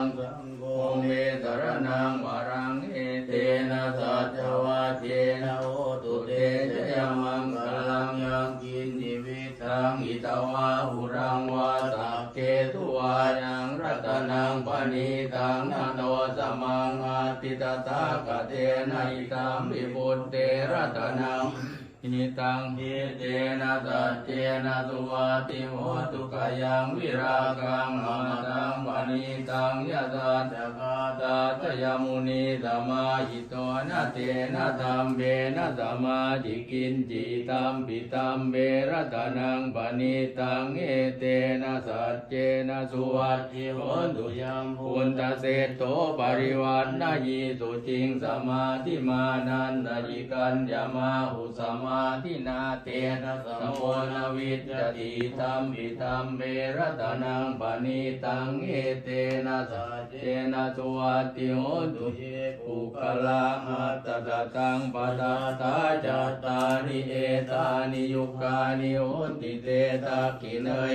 สังโฆเมสรนังวรังเอเตนะสัจวะเทนะโอตุเตจยมังคลังยังกินนิวิทังอิตวะหุรังวาสักเกตุวายังรัตนังปณิตังนาโนสมังอาติตตากะเตนะอิตัมปิปุตเตรัตนัง อิตังหิเตนะตัจเจนะสุวัติโหตุกายังวิรากังอมตังปณิตังยะตาตกาตาตยมุนีธรรมาหิโตนะเตนะธัมเบนะธรรมาจิกินจิตัมปิตัมเบระตนังปณิตังเอเตนะสัจเจนะสุวัติโหตุยังพุนตเสโตปริวัตนายิสุจิงสมาธิมานันตยิกันยามาหุสมาธินาเตนะสมโพนวิจติตัมปิตัมเบระตนังปณิตังเอเตนะสัจเจนะสุวัติโหตุเยปุคละหัตตะตังปะตาตาจัตตานิเอตานิยุกานิโหติเตตากิเนย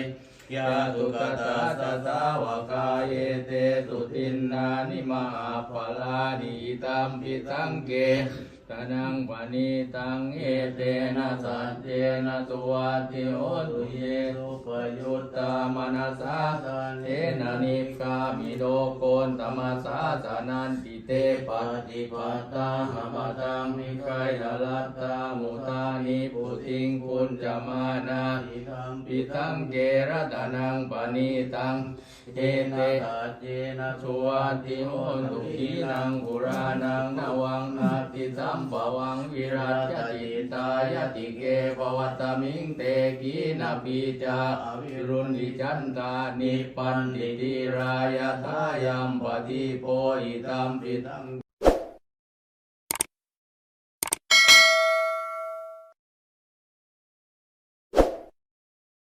ยาตุกตาตตาวกายเยเตสุตินนานิมาภลานิตัมปิสังเก ตนังปณิตังเอเตนะสัจเจนะสุวัติโอตุเยสุปยุตตามนัสสาเทนะนิกามิโดโกนตมัสสาสานันติเตปฏิปัตาหมตังนิกายลัตตามุตานิปุติงคุญจมานาอิทัมปิตังเกระตานังปณิตังเจเตตัจเจนะสุวัติโหตุขีนังกุรานังนวังนาติสัมปวังวิรัชจิตายติเกปวัตตมิงเตกีนาปีจาอวิรุณิจันตานิปันติติรายทายัมปฏิโพอิตัมปิตัง